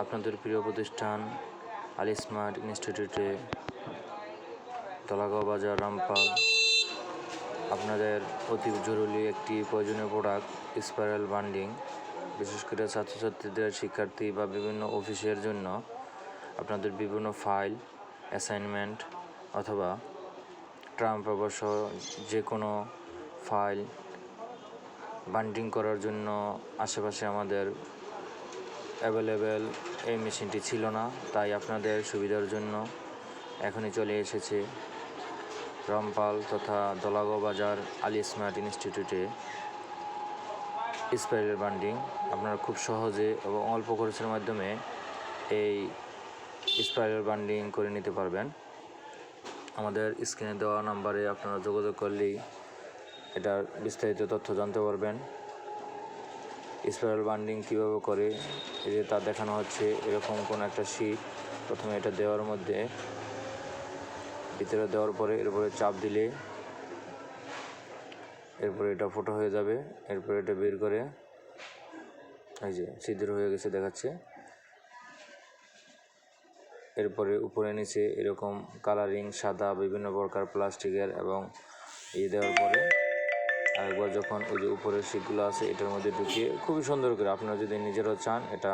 আপনাদের প্রিয় প্রতিষ্ঠান আলি স্মার্ট ইনস্টিটিউটে তলাগাঁও বাজার, রামপাল। আপনাদের অতি জরুরি একটি প্রয়োজনীয় প্রোডাক্ট স্পাইরাল বান্ডিং বিশেষ করে ছাত্রছাত্রীদের, শিক্ষার্থী বা বিভিন্ন অফিসের জন্য আপনাদের বিভিন্ন ফাইল অ্যাসাইনমেন্ট অথবা ট্রাম্প অবশ্য যে কোনো ফাইল বান্ডিং করার জন্য আশেপাশে আমাদের অ্যাভেলেবেল এই মেশিনটি ছিল না, তাই আপনাদের সুবিধার জন্য এখনই চলে এসেছে রামপাল তথা দলাগো বাজার আলি স্মার্ট ইনস্টিটিউটে স্পাইরাল বান্ডিং। আপনারা খুব সহজে এবং অল্প খরচের মাধ্যমে এই স্পাইরাল বান্ডিং করে নিতে পারবেন। আমাদের স্ক্রিনে দেওয়া নাম্বারে আপনারা যোগাযোগ করলেই এটার বিস্তারিত তথ্য জানতে পারবেন। স্পাইরাল বান্ডিং কীভাবে করে, এই যে তা দেখানো হচ্ছে, এরকম কোনো একটা শীট প্রথমে এটা দেওয়ার মধ্যে, ভিতরে দেওয়ার পরে এরপরে চাপ দিলে এরপরে এটা ফোটো হয়ে যাবে, এরপরে এটা বের করে, এই যে সিদ্ধর হয়ে গেছে দেখাচ্ছে। এরপরে উপরে নিচে এরকম কালারিং সাদা, বিভিন্ন প্রকার প্লাস্টিকের এবং এই দেওয়ার পরে আরেকবার যখন ওই যে উপরের শিকগুলো আছে, এটার মধ্যে ঢুকিয়ে, খুবই সুন্দর করে আপনারা যদি নিজেরাও চান, এটা